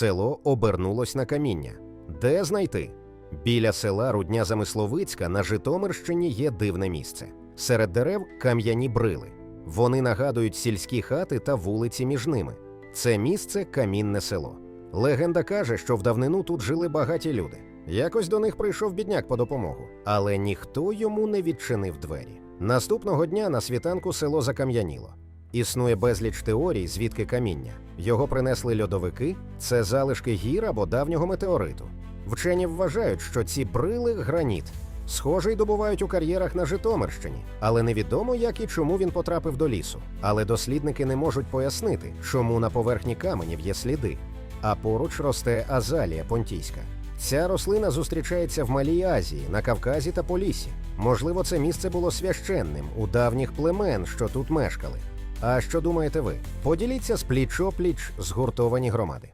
Село обернулось на каміння. Де знайти? Біля села Рудня Замисловицька на Житомирщині є дивне місце. Серед дерев кам'яні брили. Вони нагадують сільські хати та вулиці між ними. Це місце камінне село. Легенда каже, що в давнину тут жили багаті люди. Якось до них прийшов бідняк по допомогу, але ніхто йому не відчинив двері. Наступного дня на світанку село закам'яніло. Існує безліч теорій, звідки каміння. Його принесли льодовики, це залишки гір або давнього метеориту. Вчені вважають, що ці брили граніт. Схожий добувають у кар'єрах на Житомирщині, але невідомо, як і чому він потрапив до лісу. Але дослідники не можуть пояснити, чому на поверхні каменів є сліди. А поруч росте азалія понтійська. Ця рослина зустрічається в Малій Азії, на Кавказі та Полісі. Можливо, це місце було священним у давніх племен, що тут мешкали. А що думаєте ви? Поділіться з пліч-опліч згуртовані громади.